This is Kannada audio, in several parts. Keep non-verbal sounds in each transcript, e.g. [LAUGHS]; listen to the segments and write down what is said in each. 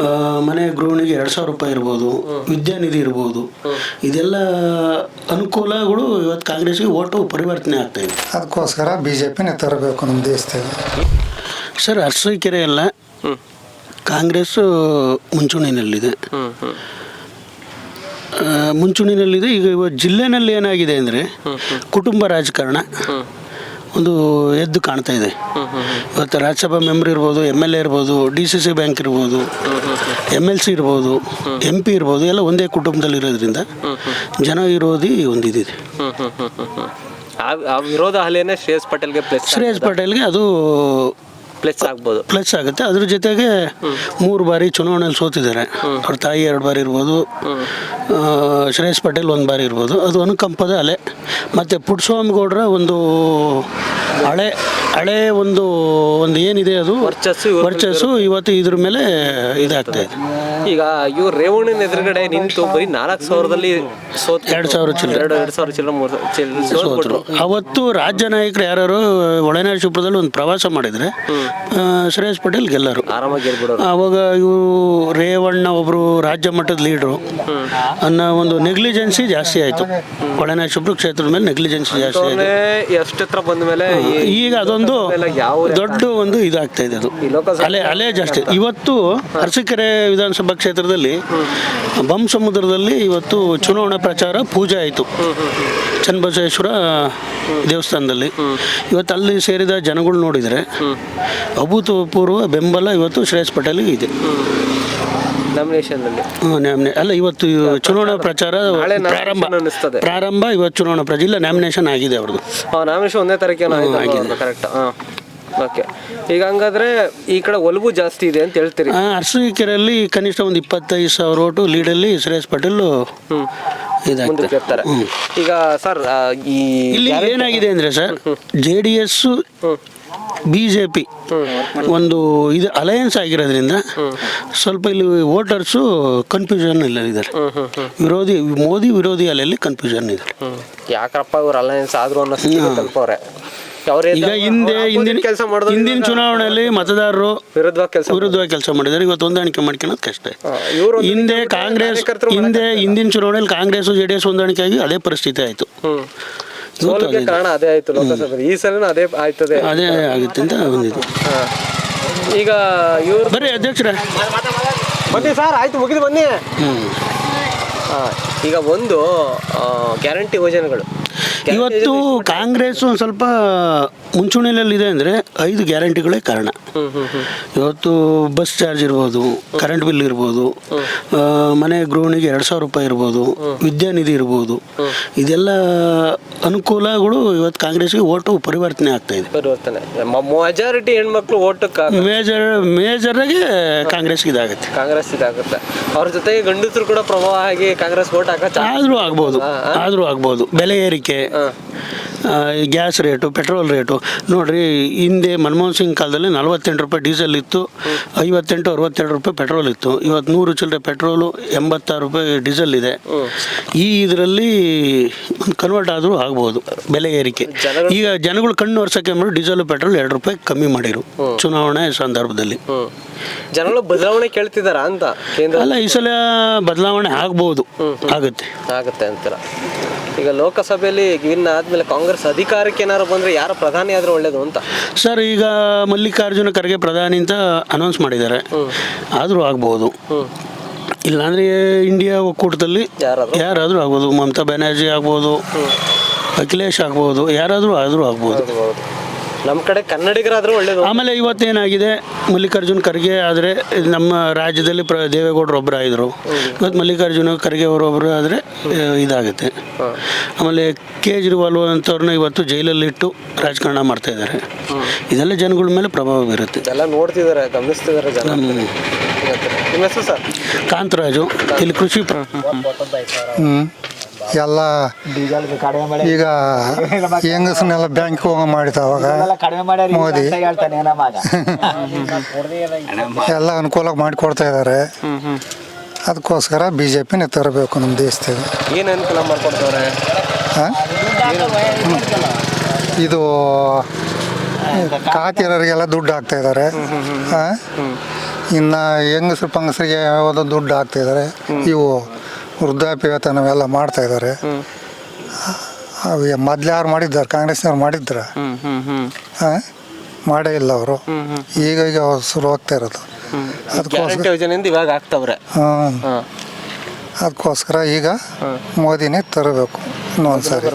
ಆ, ಮನೆ ಗೃಹಿಣಿಗೆ ಎರಡು ಸಾವಿರ ರೂಪಾಯಿ ಇರ್ಬೋದು ವಿದ್ಯಾನಿಧಿ ಇರ್ಬೋದು. ಇದೆಲ್ಲ ಅನುಕೂಲಗಳು ಇವತ್ತು ಕಾಂಗ್ರೆಸ್ಗೆ ಓಟು ಪರಿವರ್ತನೆ ಆಗ್ತಾ ಇದೆ. ಅದಕ್ಕೋಸ್ಕರ ಬಿ ಜೆ ಪಿನೇ ತರಬೇಕು ನಮ್ಮ ದೇಶದಲ್ಲಿ. ಸರ್ ಅರಸೀಕೆರೆ ಅಲ್ಲ ಕಾಂಗ್ರೆಸ್ಸು ಮುಂಚೂಣಿನಲ್ಲಿದೆ. ಮುಂಚೂಣಿನಲ್ಲಿದೆ ಈಗ ಇವತ್ತು ಜಿಲ್ಲೆನಲ್ಲಿ ಏನಾಗಿದೆ ಅಂದರೆ ಕುಟುಂಬ ರಾಜಕಾರಣ. ಒಂದು ಎದ್ದು ಕಾಣ್ತಾ ಇದೆ. ಇವತ್ತು ರಾಜ್ಯಸಭಾ ಮೆಂಬರ್ ಇರ್ಬೋದು ಎಂ ಎಲ್ ಎ ಇರ್ಬೋದು ಡಿ ಸಿ ಸಿ ಬ್ಯಾಂಕ್ ಇರ್ಬೋದು ಎಂ ಎಲ್ ಸಿ ಇರ್ಬೋದು ಎಂ ಪಿ ಇರ್ಬೋದು ಎಲ್ಲ ಒಂದೇ ಕುಟುಂಬದಲ್ಲಿ ಇರೋದ್ರಿಂದ ಜನ ವಿರೋಧಿ ಒಂದು ಇದಿದೆ ಆ ವಿರೋಧ ಅಲೆನೇ ಶ್ರೇಯಸ್ ಪಟೇಲ್ಗೆ ಪ್ಲಸ್ ಶ್ರೇಯಸ್ ಪಟೇಲ್ಗೆ ಅದು ಪ್ಲಸ್ ಆಗ್ಬೋದು. ಪ್ಲಸ್ ಆಗುತ್ತೆ. ಅದ್ರ ಜೊತೆಗೆ ಮೂರು ಬಾರಿ ಚುನಾವಣೆಯಲ್ಲಿ ಸೋತಿದ್ದಾರೆ. ಅವ್ರ ತಾಯಿ ಎರಡು ಬಾರಿ ಇರ್ಬೋದು. ಶ್ರೇಯಸ್ ಪಟೇಲ್ ಒಂದು ಬಾರಿ ಇರ್ಬೋದು. ಅದು ಅನುಕಂಪದ ಅಲೆ. ಮತ್ತು ಪುಟ್ಟಸ್ವಾಮಿಗೌಡರ ಒಂದು ಹಳೆ ಹಳೆ ಒಂದು ಒಂದು ಏನಿದೆ ಅದು? ವರ್ಚಸ್ಸು ವರ್ಚಸ್ಸು ಇವತ್ತು ಇದ್ರ ಮೇಲೆ ಇದಾಗ್ತಾ ಇದೆ. ಈಗ ಇವ್ರು ರೇವಣ್ಣನ ಎದುರುಗಡೆ ನಿಂತು ಬರೀ ನಾಲ್ಕು ಸಾವಿರದಲ್ಲಿ ಸೋತ್ ಎರಡು ಸಾವಿರ ಚಿಲ್ಲರೆ. ಎರಡು ಎರಡು ಸಾವಿರ ಚಿಲ್ಲರೆ ಮೂರು ಚಿಲ್ಲರೆ ಸೋತರು. ಅವತ್ತು ರಾಜ್ಯ ನಾಯಕರು ಯಾರು ಒಳನಾಡು ಶುಭ್ರದಲ್ಲಿ ಒಂದು ಪ್ರವಾಸ ಮಾಡಿದರೆ ಶ್ರೇಯಸ್ ಪಟೇಲ್ ಗೆಲ್ಲರು. ಅವಾಗ ಆವಾಗ ಇವರು ರೇವಣ್ಣ ಒಬ್ಬರು ರಾಜ್ಯ ಮಟ್ಟದ ಲೀಡ್ರು. ಅನ್ನೋ ಒಂದು ನೆಗ್ಲಿಜೆನ್ಸಿ ಜಾಸ್ತಿ ಆಯಿತು. ಶುಭ್ರ ಕ್ಷೇತ್ರದ ಮೇಲೆ ನೆಗ್ಲಿಜೆನ್ಸಿ ಜಾಸ್ತಿ ಆಯಿತು. ಎಷ್ಟು ಬಂದ ಮೇಲೆ ಈಗ ಅದೊಂದು ದೊಡ್ಡ ಒಂದು ಇದಾಗ್ತಾ ಇದೆ ಅದು. ಅಲೆ ಅಲೆ ಜಾಸ್ತಿ. ಇವತ್ತು ಅರಸೀಕೆರೆ ವಿಧಾನಸಭಾ ಕ್ಷೇತ್ರದಲ್ಲಿ ಬಮ್ ಸಮುದ್ರದಲ್ಲಿ ಇವತ್ತು ಚುನಾವಣಾ ಪ್ರಚಾರ ಪೂಜೆ ಆಯಿತು. ಚನ್ನಬಸವೇಶ್ವರ ದೇವಸ್ಥಾನದಲ್ಲಿ. ಇವತ್ತು ಅಲ್ಲಿ ಸೇರಿದ ಜನಗಳು ನೋಡಿದರೆ ಅಭೂತಪೂರ್ವ ಬೆಂಬಲ ಇವತ್ತು ಶ್ರೇಯಸ್ ಪಟೇಲ್ಗೆ ಇದೆ. ಅಲ್ಲಿ ಇವತ್ತು ಚುನಾವಣಾ ಪ್ರಚಾರ ಪ್ರಾರಂಭ. ಅನಿಸ್ತದೆ ಪ್ರಾರಂಭ ಇವತ್ತು ಚುನಾವಣಾ ಪ್ರಚಾರ. ಇಲ್ಲ ನಾಮಿನೇಷನ್ ಆಗಿದೆ ಅವ್ರದ್ದು. ನಾಮಿನೇಷನ್ ಒಂದೇ ತಾರೀಕು ಕರೆಕ್ಟ್ ಹಾಂ. ಓಕೆ ಈಗ ಹಂಗಾದ್ರೆ ಈ ಕಡೆ ಒಲವು ಜಾಸ್ತಿ ಇದೆ ಅಂತ ಹೇಳ್ತೀರಿ. ಅರಸೀಕೆರೆಯಲ್ಲಿ ಕನಿಷ್ಠ ಒಂದು ಇಪ್ಪತ್ತೈದು ಸಾವಿರ ಓಟು ಲೀಡಲ್ಲಿ ಸುರೇಶ್ ಪಟೇಲ್ ಈಗ ಸರ್ ಈ ಇಲ್ಲಿ ಏನಾಗಿದೆ ಅಂದರೆ sir J D S B J P ಒಂದು ಇದು ಅಲಯನ್ಸ್ ಆಗಿರೋದ್ರಿಂದ ಸ್ವಲ್ಪ ಇಲ್ಲಿ ವೋಟರ್ಸು ಕನ್ಫ್ಯೂಷನ್ ಇಲ್ಲ ಇದ್ದಾರೆ. ವಿರೋಧಿ ಮೋದಿ ವಿರೋಧಿ ಅಲೆಯಲ್ಲಿ ಕನ್ಫ್ಯೂಷನ್ ಇದೆ. ಹ್ಮ್. ಯಾಕಪ್ಪ ಇವ್ರು ಅಲಯನ್ಸ್ ಆದ್ರು ಅನ್ನೋ ತಲುಪವ್ರೆ ಈಗ ಹಿಂದೆ ಹಿಂದಿನ ಕೆಲಸ ಮಾಡಿದ್ರು ಹಿಂದಿನ ಚುನಾವಣೆಯಲ್ಲಿ ಮತದಾರರು ವಿರುದ್ಧವಾಗಿ ಕೆಲಸ ವಿರುದ್ಧವಾಗಿ ಕೆಲಸ ಮಾಡಿದ್ದಾರೆ. ಇವತ್ತು ಹೊಂದಾಣಿಕೆ ಮಾಡ್ಕೊಳ್ಳೋದು ಕಷ್ಟ ಹಿಂದೆ ಕಾಂಗ್ರೆಸ್ ಹಿಂದೆ ಹಿಂದಿನ ಚುನಾವಣೆಯಲ್ಲಿ ಕಾಂಗ್ರೆಸ್ ಜೆಡಿಎಸ್ ಹೊಂದಾಣಿಕೆ ಆಗಿ ಅದೇ ಪರಿಸ್ಥಿತಿ ಆಯಿತು. ಸೋಲಿಗೆ ಕಾರಣ ಅದೇ ಆಯ್ತು ಲೋಕಸಭೆ ಈ ಸಲನೂ ಅದೇ ಆಯ್ತದೆ. ಅದೇ ಆಗುತ್ತೆ ಅಂತ ಬಂದಿದೆ. ಈಗ ಇವ್ರು ಬರ್ರಿ ಅಧ್ಯಕ್ಷರೇ. ಬನ್ನಿ ಸರ್ ಆಯ್ತು ಮುಗಿದು ಬನ್ನಿ. ಈಗ ಒಂದು ಗ್ಯಾರಂಟಿ ಯೋಜನೆಗಳು. ಇವತ್ತು ಕಾಂಗ್ರೆಸ್ ಒಂದು ಸ್ವಲ್ಪ ಮುಂಚೂಣಿಯಲ್ಲಿದೆ ಅಂದರೆ ಐದು ಗ್ಯಾರಂಟಿಗಳೇ ಕಾರಣ. ಇವತ್ತು ಬಸ್ ಚಾರ್ಜ್ ಇರ್ಬೋದು ಕರೆಂಟ್ ಬಿಲ್ ಇರ್ಬೋದು ಮನೆ ಗೃಹಿಣಿಗೆ ಎರಡು ಸಾವಿರ ರೂಪಾಯಿ ಇರ್ಬೋದು ವಿದ್ಯಾನಿಧಿ ಇರ್ಬೋದು. ಇದೆಲ್ಲ ಅನುಕೂಲಗಳು ಇವತ್ತು ಕಾಂಗ್ರೆಸ್ಗೆ ಓಟು ಪರಿವರ್ತನೆ ಆಗ್ತಾ ಇದೆ. ಪರಿವರ್ತನೆ. ಮೆಜಾರಿಟಿ ಹೆಣ್ಮಕ್ಳು ಓಟು ಮೇಜರ್ ಮೇಜರಾಗೆ ಕಾಂಗ್ರೆಸ್ಗೆ ಇದಾಗುತ್ತೆ. ಕಾಂಗ್ರೆಸ್ ಇದಾಗುತ್ತೆ. ಅವ್ರ ಜೊತೆಗೆ ಗಂಡಸರು ಕೂಡ ಪ್ರಭಾವ ಆಗಿ ಕಾಂಗ್ರೆಸ್ ಓಟ್ ಹಾಕೋ ಆದರೂ ಆಗ್ಬೋದು ಆದರೂ ಆಗ್ಬೋದು. ಬೆಲೆ ಏರಿಕೆ ಗ್ಯಾಸ್ ರೇಟು ಪೆಟ್ರೋಲ್ ರೇಟು ನೋಡಿರಿ ಹಿಂದೆ ಮನಮೋಹನ್ ಸಿಂಗ್ ಕಾಲದಲ್ಲಿ ನಲವತ್ತೆಂಟು ರೂಪಾಯಿ ಡೀಸೆಲ್ ಇತ್ತು ಐವತ್ತೆಂಟು ಅರವತ್ತೆರಡು ರೂಪಾಯಿ ಪೆಟ್ರೋಲ್ ಇತ್ತು. ಇವತ್ತು ನೂರು ಚಿಲ್ಲರೆ ಪೆಟ್ರೋಲು ಎಂಬತ್ತಾರು ರೂಪಾಯಿ ಡೀಸೆಲ್ ಇದೆ. ಈ ಇದರಲ್ಲಿ ಕನ್ವರ್ಟ್ ಆದರೂ ಆಗ್ಬೋದು ಬೆಲೆ ಏರಿಕೆ. ಈಗ ಜನಗಳು ಕಣ್ಣು ವರ್ಷಕ್ಕೆ ಡೀಸೆಲ್ ಪೆಟ್ರೋಲ್ ಎರಡು ರೂಪಾಯಿ ಕಮ್ಮಿ ಮಾಡಿರು ಚುನಾವಣೆ ಸಂದರ್ಭದಲ್ಲಿ. ಜನಗಳು ಬದಲಾವಣೆ ಕೇಳ್ತಿದಾರ ಅಂತ ಕೇಂದ್ರ ಅಲ್ಲ ಈ ಸಲ ಬದಲಾವಣೆ ಆಗ್ಬೋದು. ಆಗುತ್ತೆ. ಆಗುತ್ತೆ ಅಂತೀರ? ಈಗ ಲೋಕಸಭೆಯಲ್ಲಿ ವಿನ್ ಆದ್ಮೇಲೆ ಕಾಂಗ್ರೆಸ್ ಅಧಿಕಾರಕ್ಕೆ ಏನಾರು ಬಂದ್ರೆ ಯಾರು ಪ್ರಧಾನಿ ಆದ್ರೆ ಒಳ್ಳೇದು ಅಂತ? ಸರ್ ಈಗ ಮಲ್ಲಿಕಾರ್ಜುನ ಖರ್ಗೆ ಪ್ರಧಾನಿ ಅಂತ ಅನೌನ್ಸ್ ಮಾಡಿದ್ದಾರೆ. ಆದರೂ ಆಗ್ಬೋದು. ಇಲ್ಲಾಂದ್ರೆ ಇಂಡಿಯಾ ಒಕ್ಕೂಟದಲ್ಲಿ ಯಾರಾದ್ರೂ? ಯಾರಾದರೂ ಆಗ್ಬೋದು. ಮಮತಾ ಬ್ಯಾನರ್ಜಿ ಆಗ್ಬೋದು. ಅಖಿಲೇಶ್ ಆಗ್ಬೋದು. ಯಾರಾದರೂ ಆದರೂ ಆಗ್ಬೋದು. ನಮ್ಮ ಕಡೆ ಕನ್ನಡಿಗರಾದ್ರೂ ಒಳ್ಳೇದು. ಆಮೇಲೆ ಇವತ್ತೇನಾಗಿದೆ? ಮಲ್ಲಿಕಾರ್ಜುನ್ ಖರ್ಗೆ ಆದರೆ ನಮ್ಮ ರಾಜ್ಯದಲ್ಲಿ ಪ್ರ ದೇವೇಗೌಡರು ಒಬ್ಬರು ಆಯಿದ್ರು. ಇವತ್ತು ಮಲ್ಲಿಕಾರ್ಜುನ ಖರ್ಗೆ ಅವರೊಬ್ಬರು ಆದರೆ ಇದಾಗುತ್ತೆ. ಆಮೇಲೆ ಕೇಜ್ರಿವಾಲ್ ಅಂತವ್ರನ್ನ ಇವತ್ತು ಜೈಲಲ್ಲಿಟ್ಟು ರಾಜಕಾರಣ ಮಾಡ್ತಾ ಇದ್ದಾರೆ ಇದೆಲ್ಲ ಜನಗಳ ಮೇಲೆ ಪ್ರಭಾವ ಬೀರುತ್ತೆ. ಎಲ್ಲ ನೋಡ್ತಿದ್ದಾರೆ ಗಮನಿಸ್ತಿದ್ದಾರೆ ಜನ ನಿಮ್ಮ ಹೆಸರು ಸರ್? ಕಾಂತರಾಜು ಇಲ್ಲಿ ಕೃಷಿ ಪ್ರ- ಹ್ಞೂ ಎಲ್ಲ ಈಗ ಹೆಂಗಸನ್ನೆಲ್ಲ ಬ್ಯಾಂಕ್ ಹೋಗ ಮಾಡಿದ ಅವಾಗ ಮೋದಿ. [LAUGHS] ಎಲ್ಲ ಅನುಕೂಲ ಮಾಡಿಕೊಡ್ತಾ ಇದ್ದಾರೆ ಅದಕ್ಕೋಸ್ಕರ ಬಿ ಜೆ ಪಿನೇ ತರಬೇಕು ನಮ್ಮ ದೇಶದಾಗ ಏನ್ ಅನುಕೂಲ? ಇದು ಖಾತಿರೋರಿಗೆಲ್ಲ ದುಡ್ಡು ಹಾಕ್ತಾ ಇದ್ದಾರೆ? ಇನ್ನು ಹೆಂಗಸ್ರು ಪಂಗಸರಿಗೆ ಯಾವುದೋ ದುಡ್ಡು ಹಾಕ್ತಿದ್ದಾರೆ ಇವು ವೃದ್ಧಾಪ್ಯ ವೇತನವೆಲ್ಲ ಮಾಡ್ತಾ ಇದ್ದಾರೆ. ಮೊದ್ಲು ಯಾರು ಮಾಡಿದ್ದಾರೆ? ಕಾಂಗ್ರೆಸ್ನವ್ರು ಮಾಡಿದ್ರ? ಮಾಡೇ ಇಲ್ಲ ಅವರು. ಈಗ ಈಗ ಶುರು ಆಗ್ತಾ ಇರೋದು. ಅದಕ್ಕೋಸ್ಕರ ಇವಾಗ ಆಗ್ತಾವ್ರೆ. ಅದಕ್ಕೋಸ್ಕರ ಈಗ ಮೋದಿನೇ ತರಬೇಕು. ಇನ್ನೊಂದ್ಸರಿ.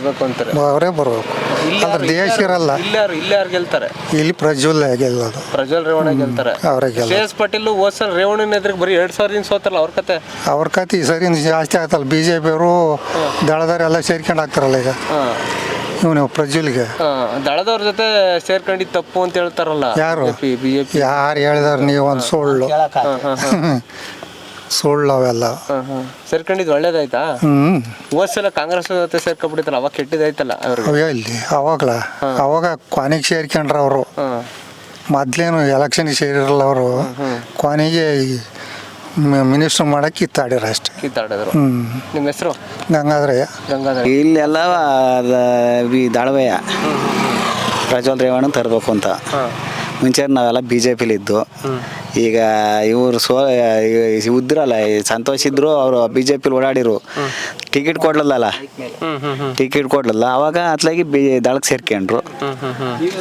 ಅವರೇ ಬರಬೇಕು. ಅಂದ್ರೆ ದೇಶ ಇಲ್ಲಿ ಇರಲ್ಲ. ಯಾರು- ಇಲ್ಲಿ ಯಾರು ಇಲ್ಲಿ ಯಾರು ಗೆಲ್ತಾರೆ ಇಲ್ಲಿ ಪ್ರಜ್ವಲ್ ಗೆಲ್ಲೋದು ಪ್ರಜ್ವಲ್ ರೇವಣ ಗೆಲ್ತಾರೆ. ಅವರೇ ಗೆಲ್ಲ ಶ್ರೇಯಸ್ ಪಾಟೀಲ್ ಹೋದ್ಸಲ ರೇವಣ್ಣನ ಎದುರಿಗೆ ಬರೀ ಎರಡ್ ಸಾವಿರದಿಂದ ಸೋತಾರಲ್ಲ ಅವ್ರ ಕತೆ? ಅವ್ರ ಕತೆ ಈ ಸರಿ ಜಾಸ್ತಿ ಆಯ್ತಲ್ಲ. ಬಿ ಜೆ ಪಿಯವರು ದಳದವರೆಲ್ಲ ಸೇರ್ಕೊಂಡು ಹಾಕ್ತಾರಲ್ಲ ಈಗ. ಇವನು ಪ್ರಜ್ವಲ್ಗೆ. ದಳದವ್ರ ಜೊತೆ ಸೇರ್ಕೊಂಡಿದ್ ತಪ್ಪು ಅಂತ ಹೇಳ್ತಾರಲ್ಲ ಯಾರು? ಬಿಜೆಪಿ ಯಾರು ಹೇಳಿದಾರೆ ನೀವು ಒಂದು ಸುಳ್ಳು. [LAUGHS] ಸುಳ್ಳು ಅವೆಲ್ಲ ಸೇರ್ಕೊಂಡಿದ್ದು ಒಳ್ಳೇದಾಯ್ತಾ? ಹ್ಞೂ ಹೋದ್ಸಲ ಕಾಂಗ್ರೆಸ್ ಜೊತೆ ಸೇರ್ಕೊಂಡ್ಬಿಟ್ಟಿತ್ತಲ್ಲ ಅವಾಗ ಅವ್ರಿಗೆ? ಅವೇ ಇಲ್ಲಿ ಅವಾಗಲ? ಅವಾಗ ಕೊನೆಗೆ ಸೇರ್ಕೊಂಡ್ರ ಅವರು. ಮೊದ್ಲೇನು ಎಲೆಕ್ಷನ್ಗೆ ಸೇರಿರಲ್ಲ ಅವರು. ಕೊನೆಗೆ ಮಿನಿಸ್ಟರ್ ಮಾಡಕ್ಕೆ ಕಿತ್ತಾಡಿರ ಅಷ್ಟೇ. ಕಿತ್ತಾಡಿದ್ರು. ನಿಮ್ಮ ಹೆಸರು? ಗಂಗಾದ್ರಯ್ಯ ಗಂಗಾಧರ ಇಲ್ಲೆಲ್ಲ ದಳವಯ್ಯ. ಪ್ರಜ್ವಲ್ ರೇವಣ್ಣ ತರಬೇಕು ಅಂತ. ಮುಂಚೆ ನಾವೆಲ್ಲ ಬಿ ಜೆ ಪಿಲಿದ್ದು ಈಗ ಇವರು ಸೋ ಉದ್ರಲ್ಲ ಸಂತೋಷ್ ಇದ್ರು, ಅವರು ಬಿ ಜೆ ಪಿಲಿ ಓಡಾಡಿರು. Ticket ಕೊಡ್ಲಲ್ಲ ticket ಕೊಡ್ಲಲ್ಲ. ಅವಾಗ ಅತ್ಲಾಗಿ ಬಿ ದಳಕ್ಕೆ ಸೇರ್ಕೊಂಡ್ರು.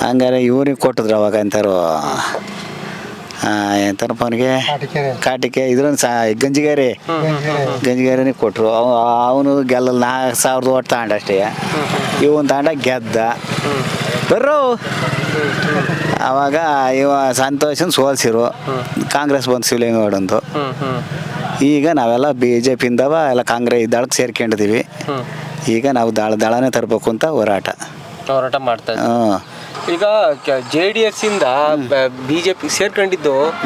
ಹಂಗಾರೆ ಇವ್ರಿಗೆ ಕೊಟ್ಟಿದ್ರು ಅವಾಗ ಎಂತಾರು ಎಂತಾರಪ್ಪ ಅವನಿಗೆ ಕಾಟಿಕೆ ಇದ್ರೊಂದು ಸಾ ಗಂಜಿಗೇರಿ. ಗಂಜಿಗೇರಿನೇ ಕೊಟ್ಟರು ಅವನು ಗೆಲ್ಲಲ್ಲ. ನಾಲ್ಕು ಸಾವಿರದ ಓಟ್ ತಗೊಂಡ ಅಷ್ಟೇ. ಇವನು ತಗೊಂಡ ಗೆದ್ದ. ಬರ್ರೋ. ಅವಾಗ ಇವ ಸಂತೋಷನ್ ಸೋಲ್ಸಿರು. ಕಾಂಗ್ರೆಸ್ ಬಂದು ಹ್ಮ್ ಹ್ಮ್. ಈಗ ನಾವೆಲ್ಲ ಬಿ ಜೆ ಪಿಯಿಂದವ ಎಲ್ಲ ಕಾಂಗ್ರೆಸ್ ದಳಕ್ಕೆ ಸೇರ್ಕೊಂಡಿದ್ದೀವಿ ಈಗ ನಾವು ದಳ ದಳನೇ ತರಬೇಕು ಅಂತ ಹೋರಾಟ. ಹೋರಾಟ ಮಾಡ್ತಾ ಈಗ ಜೆ ಡಿ ಎಸ್ ಇಂದ ಬಿಜೆಪಿ ಸೇರ್ಕೊಂಡಿದ್ದು ಆ,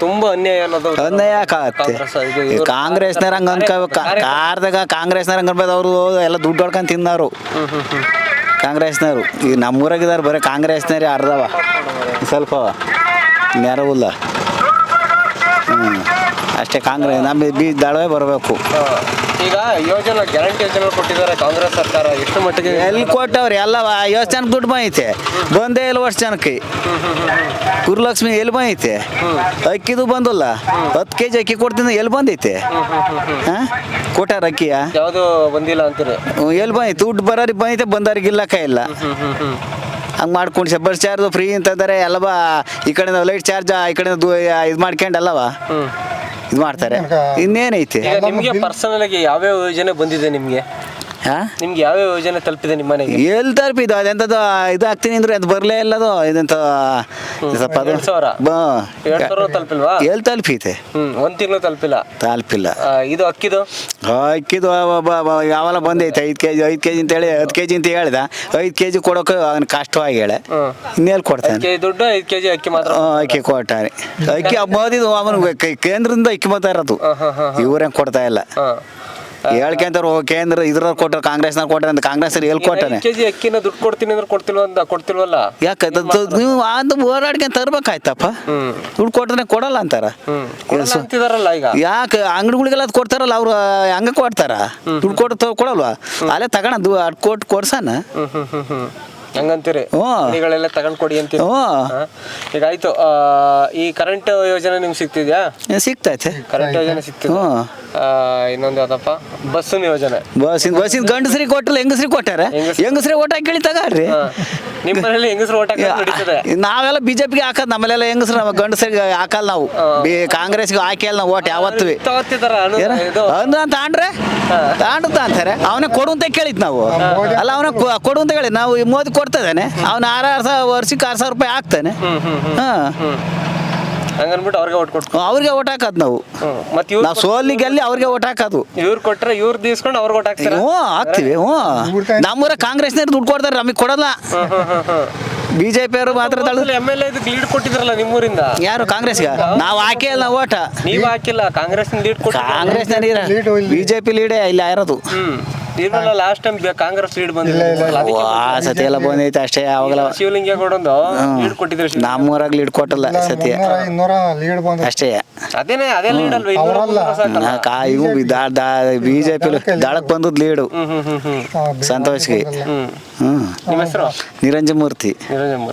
ತುಂಬಾ ಅನ್ಯಾಯ ಅನ್ನೋದು ಅನ್ಯಾಯ ಆಗತ್ತೆ ಕಾಂಗ್ರೆಸ್ ಇದು ಇವ್ರು- ಕಾಂಗ್ರೆಸ್ನವ್ರ ಹಂಗ ಅನ್ಕೋಬೇಕು ಕಾರ್ದಾಗ ಕಾಂಗ್ರೆಸ್ನವ್ರ ಹಂಗನ್ಬೋದು ಅವರು ಎಲ್ಲ ದುಡ್ಡು ಹೊಡ್ಕೊಂಡು ತಿನ್ನೋರು ಕಾಂಗ್ರೆಸ್ನವರು. ಈಗ ನಮ್ಮೂರಾಗಿದ್ದಾರೆ ಬರೀ ಕಾಂಗ್ರೆಸ್ನವ್ರಿ ಅರ್ಧವ ಸ್ವಲ್ಪ ನೆರವಿಲ್ಲ. ಹ್ಞೂ ಅಷ್ಟೇ ಕಾಂಗ್ರೆಸ್ ನಮ್ಮ ಬಿ ದಳವೇ ಬರಬೇಕು. ಈಗ ಯೋಜನೆ ಗ್ಯಾರಂಟಿ ಯೋಜನೆ ಕೊಟ್ಟಿದ್ದಾರೆ ಕಾಂಗ್ರೆಸ್ ಸರ್ಕಾರ ಎಷ್ಟು ಮಟ್ಟಿಗೆ? ಎಲ್ಲಿ ಕೊಟ್ಟವ್ರಿ? ಎಲ್ಲ ಯೋಚನೆ ಜನಕ್ಕೆ ದುಡ್ಡು ಬಂದೈತೆ. ಬಂದೇ ಇಲ್ಲ ವರ್ಷ ಜನಕ್ಕೆ. ಗುರುಲಕ್ಷ್ಮಿ ಎಲ್ಲಿ ಬಂದೈತೆ? ಅಕ್ಕಿದು ಬಂದಲ್ಲ. ಹತ್ತು ಕೆ ಜಿ ಅಕ್ಕಿ ಕೊಡ್ತೀನಿ ಎಲ್ಲಿ ಬಂದೈತೆ? ಹಾಂ? ಕೊಟ್ಟಾರ ಅಕ್ಕಿಯ ಯಾವುದು ಬಂದಿಲ್ಲ ಅಂತಾರೆ? ಎಲ್ಲಿ ಬಂದೈತೆ? ದುಡ್ಡು ಬರೋರಿಗೆ ಬಂದೈತೆ ಬಂದವ್ರಿಗೆ ಇಲ್ಲಕ್ಕ ಇಲ್ಲ ಕೈ ಇಲ್ಲ. ಹ್ಮ್ ಹಂಗೆ ಮಾಡ್ಕೊಂಡು ಸಬ್ಬರ್ ಚಾರ್ಜ್ ಫ್ರೀ ಅಂತಂದರೆ ಎಲ್ಲವಾ ಈ ಕಡೆ ಲೈಟ್ ಚಾರ್ಜ್ ಈ ಕಡೆ ಇದು ಮಾಡ್ಕೊಂಡು ಅಲ್ಲವ ಇದು ಮಾಡ್ತಾರೆ ಇನ್ನೇನೈತೆ? ನಿಮ್ಗೆ ಪರ್ಸನಲ್ ಆಗಿ ಯಾವ್ಯಾವ ಯೋಜನೆ ಬಂದಿದೆ ನಿಮ್ಗೆ? ನಿಮ್ಗೆ ಯಾವ ಯೋಜನೆ ತಲುಪಿದೆ ನಿಮ್ಮ ಮನೆಗೆ? ಎಲ್ಲಿ ತಲುಪಿದ್ದು? ಅದೆಂಥದ್ದು ಇದು ಆಗ್ತೀನಿ ಅಂದ್ರೆ ಅದು ಬರಲೇ ಇಲ್ಲದು ಇದಂತ ಸ್ವಲ್ಪ ಅದು ಎರಡ್ ಸಾವಿರ? ಬಾ. ಎರಡ್ ಸಾವಿರ ತಲುಪಿಲ್ವಾ? ಎಲ್ಲಿ ತಲುಪಿತೆ ಹ್ಮ್ ಒಂದ್ ತಿಂಗಳು ತಲುಪಿಲ್ಲ. ತಲುಪಿಲ್ಲ. ಆ, ಇದು ಅಕ್ಕಿದು? ಅಕ್ಕಿದು ಯಾವಲ್ಲ ಬಂದೈತೆ? ಐದು ಕೆಜಿ ಐದು ಕೆ ಜಿ ಅಂತೇಳಿ ಹತ್ತು ಕೆ ಜಿ ಅಂತ ಹೇಳ್ದ. ಐದು ಕೆ ಜಿ ಕೊಡೋಕೆ ಅವ್ನು ಕಷ್ಟವಾಗಿ ಹೇಳ. ಹ್ಮ್. ಇನ್ನೆಲ್ಲಿ ಕೊಡ್ತಾನೆ? ಕೆಜಿ ದುಡ್ಡು ಐದು ಕೆಜಿ ಅಕ್ಕಿ ಮಾತ್ರ. ಆ, ಅಕ್ಕಿ ಕೊಟ್ಟಾನೆ ಅಕ್ಕಿ ಮೋದಿದು ಅವನು ಕೇಂದ್ರದಿಂದ ಅಕ್ಕಿ ಬರ್ತಾ ಇರೋದು ಹಾ, ಹಾ, ಹಾ, ಇವ್ರೇನು ಕೊಡ್ತಾ ಇಲ್ಲ. ಹಾ. ಹೇಳ್ಕೊಂತಾರ ಓಕೆ ಕೇಂದ್ರ ಇದ್ರ ಕೊಟ್ಟರು ಕಾಂಗ್ರೆಸ್ನಾಗ ಕೊಟ್ಟಾರೆ ಅಂತ ಕಾಂಗ್ರೆಸ್ ಎಲ್ಲಿ ಕೊಟ್ಟಾನೆ? ಕೆಜಿ ಅಕ್ಕಿನ ದುಡ್ಡು ಕೊಡ್ತೀನಿ ಅಂದ್ರೆ ಕೊಡ್ತಿಲ್ವ ಅಂತ ಕೊಡ್ತಿಲ್ವಲ್ಲ? ಯಾಕೆ ನೀವು ಅಂತ ಹೋರಾಡ್ಕೊಂಡು ತರ್ಬೇಕಾಯ್ತಪ್ಪ ದುಡ್ಡು ಕೊಟ್ರೆ ಕೊಡಲ್ಲ ಅಂತಾರ. ಅಂತಿದಾರಲ್ಲ ಈಗ. ಯಾಕೆ ಅಂಗಡಿಗಳಿಗೆಲ್ಲ ಅದು ಕೊಡ್ತಾರಲ್ಲ ಅವ್ರು ಹಂಗ ಕೊಡ್ತಾರ? ದುಡ್ಡು ಕೊಟ್ಟು ಕೊಡಲ್ವಾ? ಅಲ್ಲೇ ತಗೋಣ ಅದ್ ಕೊಟ್ಟು ಕೊಡ್ಸಾನ ಹಂಗಂತೀರಿ? ಹ್ಞೂ. ಅಂಗಡಿಗಳೆಲ್ಲ ತಗೊಂಡ್ ಕೊಡಿ ಅಂತೀರಿ? ಈಗ ಆಯ್ತು ಈ ಕರೆಂಟ್ ಯೋಜನೆ ನಿಮ್ಗೆ ಸಿಗ್ತಿದ್ಯಾ? ಸಿಗ್ತೈತೆ. ಕರೆಂಟ್ ಯೋಜನೆ ಸಿಗ್ತಿದೆ. ಇನ್ನೊಂದು ಯಾವ್ದಪ್ಪ? ಬಸ್ಸಿನ ಯೋಜನೆ. ಬಸ್ಸಿನ ಬಸ್ಸಿನ ಗಂಡಸ್ರಿಗೆ ಕೊಟ್ಟಲ್ಲ ಹೆಂಗಸ್ರಿಗೆ ಕೊಟ್ಟಾರ? ಹೆಂಗಸ್ರಿಗೆ- ಓಟ್ ಹಾಕಿ ತಗಾಡ್ರಿ ನಿಮ್ಮಲ್ಲಿ ನಿಮ್ಮ ಮನೇಲಿ ಹೆಂಗಸ್ರು ಓಟ್ ಹಾಕಿ ನಡೀತದೆ [LAUGHS] ನಾವೆಲ್ಲ ಬಿಜೆಪಿಗೆ ಹಾಕೋದು ನಮ್ಮಲ್ಲೆಲ್ಲ ಹೆಂಗಸ್ರು ನಮ್ಮ ಗಂಡಸ್ರಿಗೆ ಹಾಕಲ್ಲ ನಾವು. ಬಿ ಕಾಂಗ್ರೆಸ್ಗೆ ಹಾಕಿಲ್ಲ ನಾವು ಓಟ್ ಯಾವತ್ತು. ತಗೋತಿದಾರ ಅನು ಏನ? ಇದು. ಅಂದ ತಾಂಡ್ರೆ? ತಾಂಡ್ತ ಅಂತಾರೆ. ಅವನೇ ಕೊಡು ಅಂತ ಕೇಳಿದ್ ನಾವು. ಅಲ್ಲ ಅವನ ಕೊಡು ಅಂತ ಹೇಳಿ ನಾವು ಈ ಮೋದಿ ಕೊಡ್ತದಾನೆ ಅವ್ನ ಆರು ಆರು ಸಾವಿರ ವರ್ಷಕ್ಕೆ ಆರು ಸಾವಿರ ರೂಪಾಯಿ ಹಾಕ್ತಾನೆ. ಹಾಂ. ಹಂಗನ್ಬಿಟ್ಟು ಅವ್ರಿಗೆ ಓಟ್ ಕೊಟ್ಟು ಅವ್ರಿಗೆ ಓಟ್ ಹಾಕೋದು ನಾವು. ಮತ್ತೆ ಇವ್ರು ನಾವು ಸೋಲಿ ಗೆಲ್ಲಿ ಅವ್ರಿಗೆ ಓಟ್ ಹಾಕೋದು. ಇವ್ರು ಕೊಟ್ರೆ ಇವ್ರು ದೀಸ್ಕೊಂಡು ಅವ್ರಿಗೆ ಓಟ್ ಹಾಕ್ತಾರೆ? ಹ್ಞೂ ಹಾಕ್ತಿವಿ ಹ್ಞೂ ನಮ್ಮೂರ ಕಾಂಗ್ರೆಸ್ನವ್ರು ದುಡ್ಡು ಕೊಡ್ತಾರೆ ನಮಗೆ ಕೊಡಲ್ಲ. ಬಿ ಜೆ ಪಿಯವರು ಮಾತ್ರ ಎಂ ಎಲ್ ಎ ಲೀಡ್ ಕೊಟ್ಟಿದ್ರಲ್ಲ ನಿಮ್ಮೂರಿಂದ? ಯಾರು ಕಾಂಗ್ರೆಸ್ಗೆ? ನಾವು ಹಾಕೇ ಇಲ್ಲ ನಾವು ಓಟ. ನೀವು ಹಾಕಿಲ್ಲ ಕಾಂಗ್ರೆಸ್ ಲೀಡ್ ಕೊಟ್ಟು ಕಾಂಗ್ರೆಸ್ Lead ಇಲ್ಲಿ. ಬಿ ಜೆ ಪಿ ಲೀಡೇ ಇಲ್ಲ ಇರೋದು. ಇರ್ವಲ್ಲ ಲಾಸ್ಟ್ ಟೈಮ್ ಕಾಂಗ್ರೆಸ್ ಲೀಡ್ ಬಂದಿಲ್ಲ ಆ ಸತಿ ಎಲ್ಲ ಬಂದೈತೆ ಅಷ್ಟೇ ಅವಾಗಲ ಶಿವಲಿಂಗೇಗೌಡಂದು ಲೀಡ್ ಕೊಟ್ಟಿದ್ರು ನಮ್ಮೂರಾಗ ಲೀಡ್ ಕೊಟ್ಟಲ್ಲ ಬಂದ ಅಷ್ಟೇ. ಅದೇನೆ ಅದೇ ಲೀಡ್ ಅಲ್ವಾ? ಇವು ಬಿ ಜೆ ಪಿ ದಳಕ್ಕೆ ಬಂದದ್ದು ಲೀಡು ಹ್ಮ್ ಹ್ಮ್ ಮೂರ್ತಿ ನಿರಂಜನ್ ಸಂತೋಷ್ಗೆ. ಹ್ಮ್.